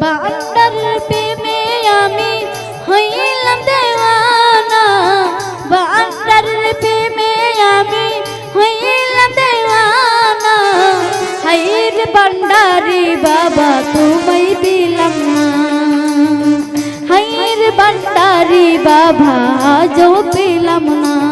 বান্ডার প্রেমে আমি হইলাম দেওয়ানা। বান্ডার প্রেমে আমি হইলাম দেওয়ানা। হাইর বান্ডারি বাবা, তোমায় দিলাম না। হাইর বান্ডারি বাবা, আজও পেলাম না।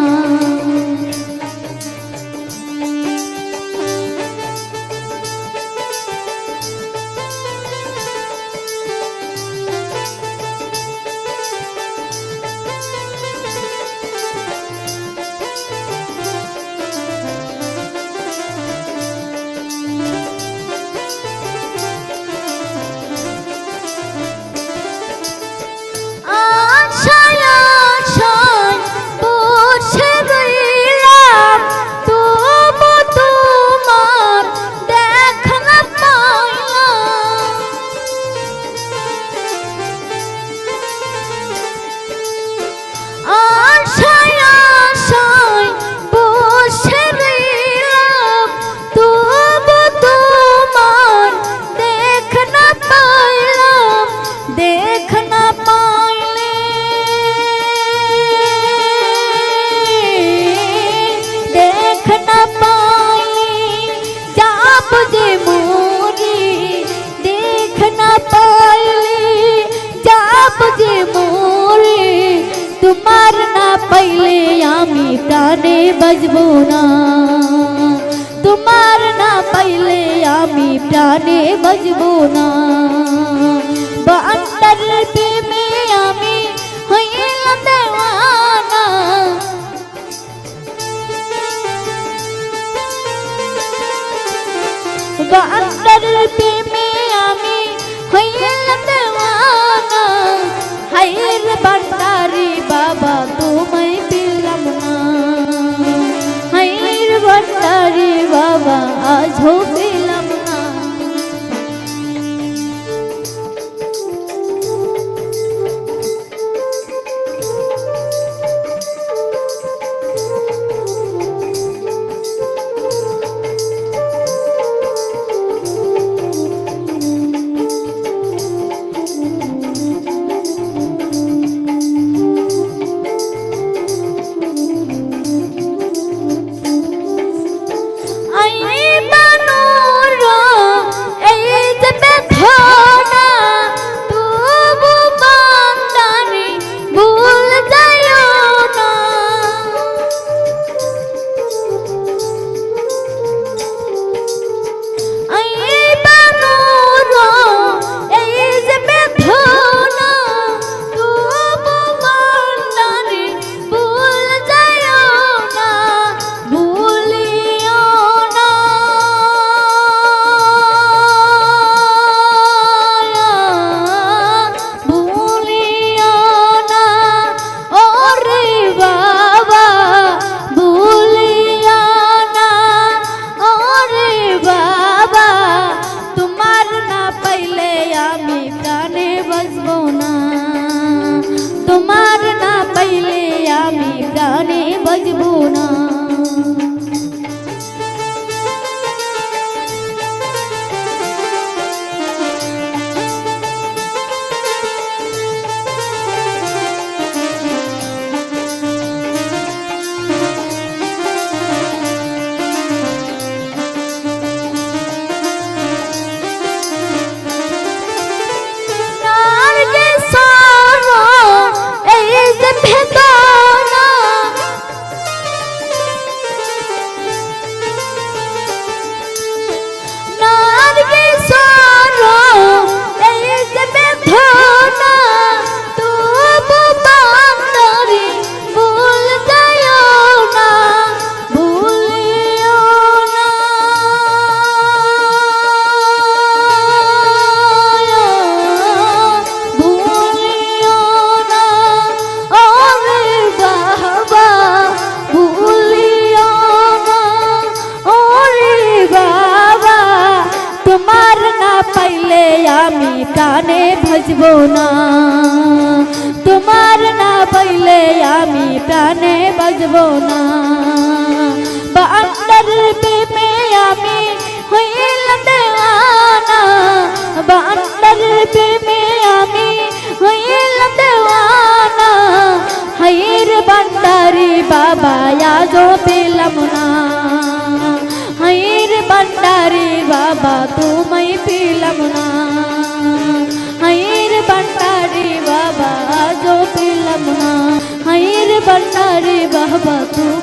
না। তোমার না পাইলে আমি প্রাণে বাজবো না। বান্দার প্রেমে আমি হইলাম দেওয়ানা। আমি হইলাম দেওয়ানা। হাইর Hold it. बजबो ना तुमार ना पहले आमी प्राणे बजबो ना बांदर पे पे आमी हुई लंदवाना बांदर पे पे आमी हुई लंदवाना हायर बंदरी बाबा याजो पीलमुना हायर बंदरी बाबा तू मैं पीलमुना ভান্ডারি বাবা আজও পেলাম না